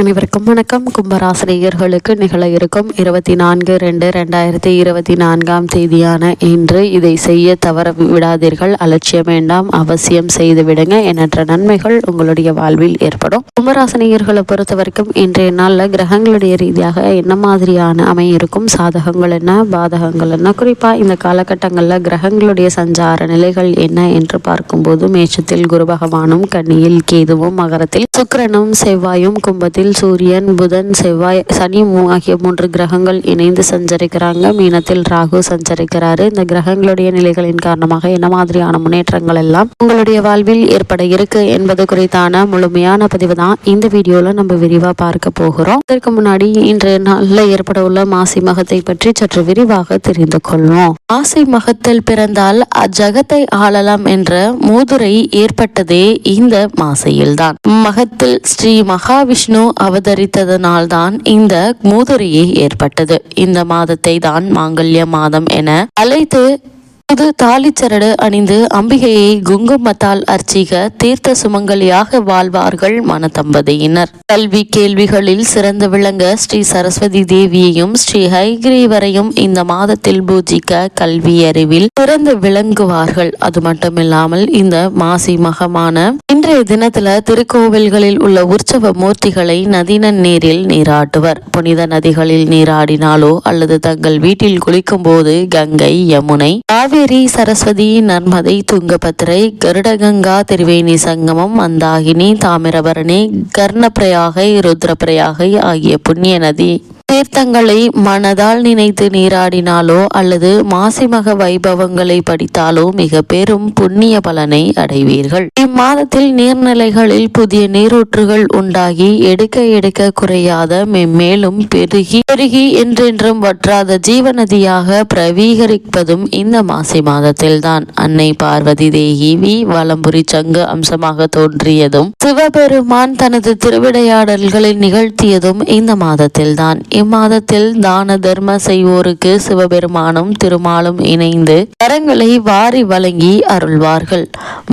அனைவருக்கும் வணக்கம். கும்பராசிரியர்களுக்கு நிகழ இருக்கும் இருபத்தி நான்கு ரெண்டு ரெண்டாயிரத்தி இருபத்தி நான்காம் தேதியான இன்று இதை செய்ய தவற விடாதீர்கள். அலட்சியம் வேண்டாம். அவசியம் செய்து விடுங்க எண்ணற்ற நன்மைகள் உங்களுடைய வாழ்வில் ஏற்படும். கும்பராசினியர்களை பொறுத்த வரைக்கும் இன்றைய நாளில் கிரகங்களுடைய ரீதியாக என்ன மாதிரியான அமையிருக்கும் சாதகங்கள் என்ன? பாதகங்கள் என்ன? குறிப்பாக இந்த காலகட்டங்களில் கிரகங்களுடைய சஞ்சார நிலைகள் என்ன என்று பார்க்கும்போது மேச்சத்தில் குரு பகவானும் கன்னியில் கேதுவும் மகரத்தில் சுக்கரனும் செவ்வாயும் கும்பத்தில் சூரியன் புதன் செவ்வாய் சனி ஆகிய மூன்று கிரகங்கள் இணைந்து சஞ்சரிக்கிறாங்க. மீனத்தில் ராகு சஞ்சரிக்கிறாரு. இந்த கிரகங்களுடைய நிலைகளின் காரணமாக என்ன மாதிரியான முன்னேற்றங்கள் எல்லாம் உங்களுடைய வாழ்வில் ஏற்பட இருக்கு என்பது குறித்தான முழுமையான பதிவு தான் இந்த வீடியோல நம்ம விரிவா பார்க்க போகிறோம். இதற்கு முன்னாடி இன்றைய நாளில் ஏற்பட உள்ள மாசி மகத்தை பற்றி சற்று விரிவாக தெரிந்து கொள்வோம். மாசி மகத்தில் பிறந்தால் அஜகத்தை ஆளலாம் என்ற மூதுரை ஏற்பட்டதே இந்த மாசையில்தான். மகத்தில் ஸ்ரீ மகாவிஷ்ணு அவதரித்ததனால்தான் இந்த மூதுரையே ஏற்பட்டது. இந்த மாதத்தை தான் மாங்கல்ய மாதம் என அழைத்து புது தாலிச்சரடு அணிந்து அம்பிகையை குங்குமத்தால் அர்ச்சிக தீர்த்த சுமங்கலியாக வாழ்வார்கள் மனதம்பதியினர். கல்வி கேள்விகளில் சிறந்து விளங்க ஸ்ரீ சரஸ்வதி தேவியையும் ஸ்ரீ ஹைகிரீவரையும் இந்த மாதத்தில் பூஜிக்க கல்வி அறிவில் சிறந்து விளங்குவார்கள். அது மட்டுமில்லாமல் இந்த மாசி மகமான இன்றைய தினத்துல திருக்கோவில்களில் உள்ள உற்சவ மூர்த்திகளை நதிநன் நீரில் நீராட்டுவர். புனித நதிகளில் நீராடினாலோ அல்லது தங்கள் வீட்டில் குளிக்கும் போது கங்கை யமுனை காவிரி சரஸ்வதி நர்மதை துங்கபத்திரை கருடகங்கா திரிவேணி சங்கமம் மந்தாகினி தாமிரபரணி கர்ணப்பிரயாகை ருத்ரப்பிரயாகை ஆகிய புண்ணிய நதி தீர்த்தங்களை மனதால் நினைத்து நீராடினாலோ அல்லது மாசிமக வைபவங்களை படித்தாலோ மிக பெரும் புண்ணிய பலனை அடைவீர்கள். இம்மாதத்தில் நீர்நிலைகளில் புதிய நீரூற்றுகள் உண்டாகி எடுக்க எடுக்க குறையாத மென்மேலும் பெருகி பெருகி என்றென்றும் வற்றாத ஜீவநதியாக பிரவீகரிப்பதும் இந்த மாசி மாதத்தில்தான். அன்னை பார்வதி தேவி வி வலம்புரி சங்கு அம்சமாக தோன்றியதும் சிவபெருமான் தனது திருவிடையாடல்களை நிகழ்த்தியதும் இந்த மாதத்தில்தான். இம்மாதத்தில் தான தர்ம செய்வோருக்கு சிவபெருமானும் திருமாலும் இணைந்து கரங்களை வாரி வழங்கி அருள்வார்கள்.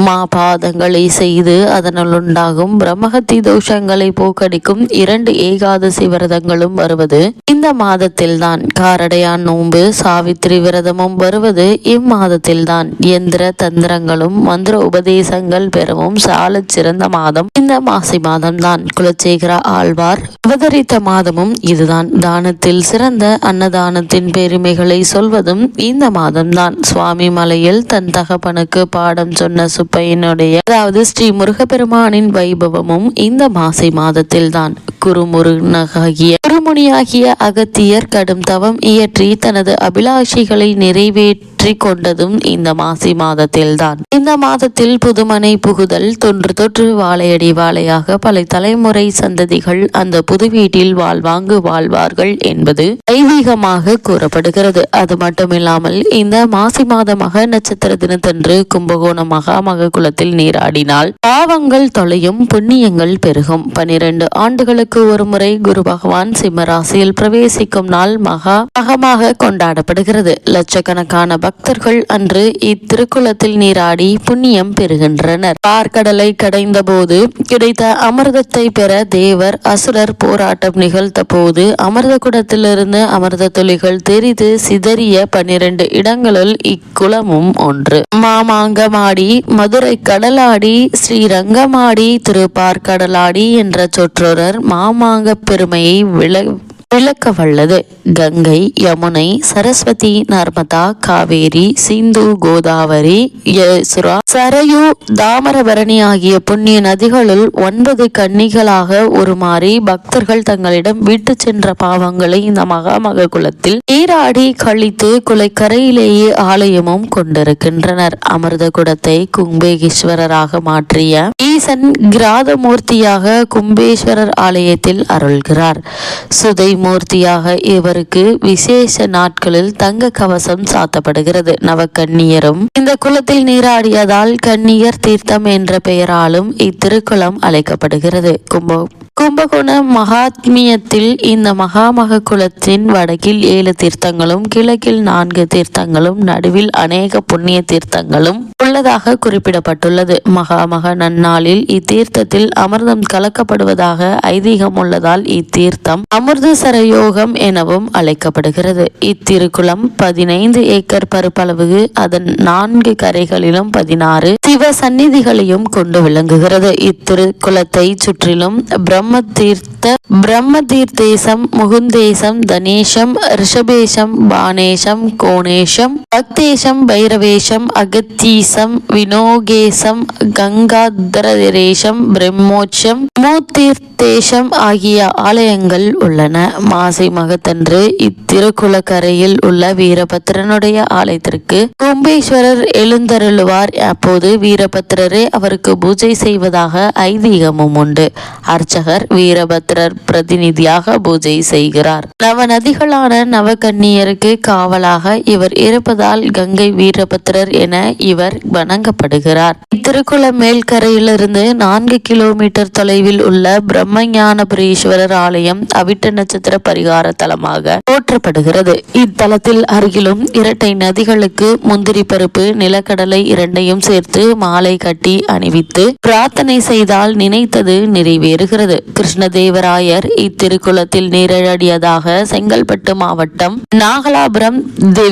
மா பாதங்களை செய்து அதனால் உண்டாகும் பிரம்மஹத்தி தோஷங்களை போக்கடிக்கும் இரண்டு ஏகாதசி விரதங்களும் வருவது இந்த மாதத்தில்தான். காரடையான் நோன்பு சாவித்திரி விரதமும் வருவது இம்மாதத்தில்தான் எந்திர தந்திரங்களும் மந்திர உபதேசங்கள் பெறவும் சாலச் சிறந்த மாதம் இந்த மாசி மாதம்தான். குலச்சேகர ஆழ்வார் அவதரித்த மாதமும் இதுதான். தானத்தில் சிறந்த அன்னதானத்தின் பெருமைகளை சொல்வதும் இந்த மாதம்தான். சுவாமி மலையில் தன் தகப்பனுக்கு பாடம் சொன்ன சுப்பையனுடைய அதாவது ஸ்ரீ முருகப்பெருமானின் வைபவமும் இந்த மாசி மாதத்தில்தான். குருமுருகனாகிய குருமுனியாகிய அகத்தியர் கடும் தவம் இயற்றி தனது அபிலாஷைகளை நிறைவேற்றி கொண்டதும் இந்த மாசி மாதத்தில்தான். இந்த மாதத்தில் புதுமனை புகுதல் தொன்று தொற்று வாழையடி வாழையாக பல தலைமுறை சந்ததிகள் அந்த புது வீட்டில் வாழ்வாங்கு வாழ்வார்கள் என்பது ஐதீகமாக கூறப்படுகிறது. அது மட்டுமில்லாமல் இந்த மாசி மாத மக நட்சத்திர தினத்தன்று கும்பகோணம் மகாமக குலத்தில் நீராடினால் பாவங்கள் தொலையும் புண்ணியங்கள் பெருகும். பனிரெண்டு ஆண்டுகளுக்கு ஒரு முறை குரு பகவான் சிம்மராசியில் பிரவேசிக்கும் நாள் மகா மகமாக கொண்டாடப்படுகிறது. லட்சக்கணக்கான பக்தர்கள் அன்று இத்திருக்குளத்தில் நீராடி புண்ணியம் பெறுகின்றனர். பார்க்கடலை கடைந்த போது கிடைத்த அமிர்தத்தை பெற தேவர் அசுரர் போராட்டம் நிகழ்த்த போது அமிர்த குடத்திலிருந்து அமிர்த துளிகள் தெரிந்து சிதறிய பன்னிரண்டு இடங்களுள் இக்குளமும் ஒன்று. மாமாங்கமாடி மதுரை கடலாடி ஸ்ரீரங்கமாடி திருப்பார்கடலாடி என்ற சொற்றொடர் மாமாங்க பெருமையை விளை விளக்க வல்லது கங்கை யமுனை சரஸ்வதி நர்மதா காவேரி சிந்து கோதாவரி யசுரா சரயு தாமரபரணி ஆகிய புண்ணிய நதிகளுள் ஒன்பது கன்னிகளாக உருமாறி பக்தர்கள் தங்களிடம் விட்டு சென்ற பாவங்களை இந்த மகாமக குலத்தில் நீராடி கழித்து குலைக்கரையிலேயே ஆலயமும் கொண்டிருக்கின்றனர். அமிர்த குடத்தை கும்பேகீஸ்வரராக மாற்றிய ஈசன் கிராதமூர்த்தியாக கும்பேஸ்வரர் ஆலயத்தில் அருள்கிறார். சுதை மூர்த்தியாக இவருக்கு விசேஷ நாட்களில் தங்க கவசம் சாத்தப்படுகிறது. நவக்கன்னியரும் இந்த குளத்தில் நீராடியதால் கன்னியர் தீர்த்தம் என்ற பெயராலும் இத்திருக்குளம் அழைக்கப்படுகிறது. கும்பம் கும்பகோணம் மகாத்மியத்தில் இந்த மகாமக குலத்தின் வடக்கில் ஏழு தீர்த்தங்களும் கிழக்கில் நான்கு தீர்த்தங்களும் நடுவில் அநேக புண்ணிய தீர்த்தங்களும் உள்ளதாக குறிப்பிடப்பட்டுள்ளது. மகாமக நன்னாளில் இத்தீர்த்தத்தில் அமிர்தம் கலக்கப்படுவதாக ஐதீகம் உள்ளதால் இத்தீர்த்தம் அமிர்தசர யோகம் எனவும் அழைக்கப்படுகிறது. இத்திருக்குளம் பதினைந்து ஏக்கர் பரப்பளவு அதன் நான்கு கரைகளிலும் பதினாறு சிவ சந்நிதிகளையும் கொண்டு விளங்குகிறது. இத்திருக்குளத்தை சுற்றிலும் பிரம்ம தீர்த்த பிரம்ம தீர்த்தேசம் முகுந்தேசம் தனேஷம் ரிஷபேஷம் பானேஷம் கோணேஷம் பக்தேஷம் பைரவேஷம் அகத்தீசம் வினோகேசம் கங்காதரேஷம் பிரம்மோட்சம் மூத்தீர்த்தேஷம் ஆகிய ஆலயங்கள் உள்ளன. மாசி மகத்தன்று இத்திருக்குளக்கரையில் உள்ள வீரபத்திரனுடைய ஆலயத்திற்கு கும்பேஸ்வரர் எழுந்தருளுவார். அப்போது வீரபத்திரரே அவருக்கு பூஜை செய்வதாக ஐதீகமும் உண்டு. அர்ச்சகர் வீரபத்திரர் பிரதிநிதியாக பூஜை செய்கிறார். நவநதிகளான நவகன்னியருக்கு காவலாக இவர் இருப்பதால் கங்கை வீரபத்திரர் என இவர் வணங்கப்படுகிறார். இத்திருக்குள மேல்கரையிலிருந்து நான்கு கிலோமீட்டர் தொலைவில் உள்ள பிரம்மஞானபுரீஸ்வரர் ஆலயம் அவிட்ட நட்சத்திர பரிகார தலமாக போற்றப்படுகிறது இத்தலத்தில் அருகிலும் இரட்டை நதிகளுக்கு முந்திரி பருப்பு நிலக்கடலை இரண்டையும் சேர்த்து மாலை கட்டி அணிவித்து பிரார்த்தனை செய்தால் நினைத்தது நிறைவேறுகிறது. கிருஷ்ணதேவராயர் இத்திருக்குளத்தில் நீரழடியதாக செங்கல்பட்டு மாவட்டம் நாகலாபுரம்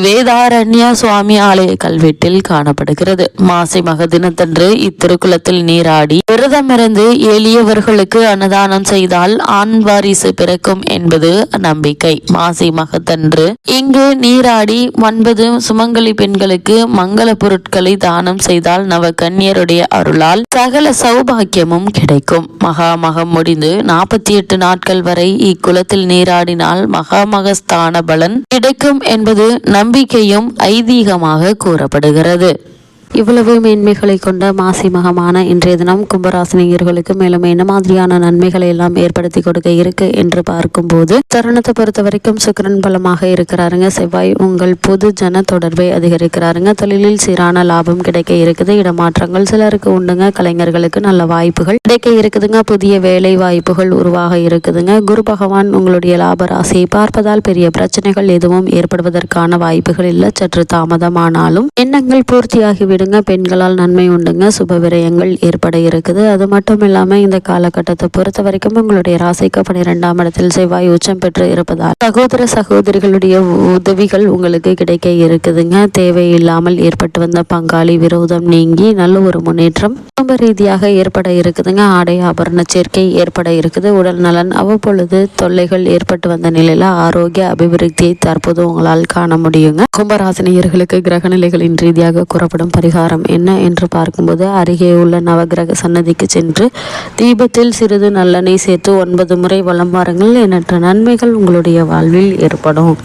வேதாரண்ய சுவாமி ஆலய கல்வெட்டில் காணப்படுகிறது. மாசி மக தினத்தன்று இத்திருக்குளத்தில் நீராடி விரதமிருந்து எளியவர்களுக்கு அன்னதானம் செய்தால் ஆண் வாரிசு பிறக்கும் என்பது நம்பிக்கை. மாசி மகத்தன்று இங்கு நீராடி ஒன்பது சுமங்கலி பெண்களுக்கு மங்கள பொருட்களை தானம் செய்தால் நவ கன்னியருடைய அருளால் சகல சௌபாக்கியமும் கிடைக்கும். மகாமகம் முடிந்த நாற்பத்தி எட்டு நாட்கள் வரை இக்குளத்தில் நீராடினால் மகாமகஸ்தான பலன் கிடைக்கும் என்பது நம்பிக்கையும் ஐதீகமாக கூறப்படுகிறது. இவ்வளவு மேன்மைகளை கொண்ட மாசி மகமான இன்றைய தினம் கும்பராசினியர்களுக்கு மேலும் என்ன மாதிரியான நன்மைகளை எல்லாம் ஏற்படுத்தி கொடுக்க இருக்கு என்று பார்க்கும்போது தருணத்தை பொறுத்த வரைக்கும் சுக்கிரன் பலமாக இருக்கிறாருங்க. செவ்வாய் உங்கள் பொது ஜன தொடர்பை அதிகரிக்கிறாருங்க. தொழிலில் சீரான லாபம் கிடைக்க இருக்குது. இடமாற்றங்கள் சிலருக்கு உண்டுங்க. கலைஞர்களுக்கு நல்ல வாய்ப்புகள் கிடைக்க இருக்குதுங்க. புதிய வேலை வாய்ப்புகள் உருவாக இருக்குதுங்க. குரு பகவான் உங்களுடைய லாப ராசியை பார்ப்பதால் பெரிய பிரச்சனைகள் எதுவும் ஏற்படுவதற்கான வாய்ப்புகள் இல்லை. சற்று தாமதமானாலும் எண்ணங்கள் பூர்த்தியாகி விடுங்க பெண்களால் நன்மை உண்டுங்க. சுப விரயங்கள் ஏற்பட இருக்குது. அது மட்டும் இல்லாமல் இந்த காலகட்டத்தை பொறுத்த வரைக்கும் உங்களுடைய ராசிக்கு பனிரெண்டாம் இடத்தில் செவ்வாய் உச்சம் பெற்று இருப்பதால் சகோதர சகோதரிகளுடைய உதவிகள் உங்களுக்கு கிடைக்க இருக்குதுங்க. தேவையில்லாமல் ஏற்பட்டு வந்த பங்காளி விரோதம் நீங்கி நல்ல ஒரு முன்னேற்றம் குடும்ப ரீதியாக ஏற்பட இருக்குதுங்க. ஆடை ஆபரண சேர்க்கை ஏற்பட இருக்குது. உடல் நலன் அவ்வப்பொழுது தொல்லைகள் ஏற்பட்டு வந்த நிலையில ஆரோக்கிய அபிவிருத்தியை தற்போது உங்களால் காண முடியுங்க. கும்பராசினியர்களுக்கு கிரக நிலைகளின் ரீதியாக கூறப்படும் பரிகாரம் என்ன என்று பார்க்கும்போது அருகே உள்ள நவகிரக சன்னதிக்கு சென்று தீபத்தில் சிறிது நல்லெண்ணெய் சேர்த்து ஒன்பது முறை வலம் வாருங்கள். எண்ணற்ற நன்மைகள் உங்களுடைய வாழ்வில் ஏற்படும்.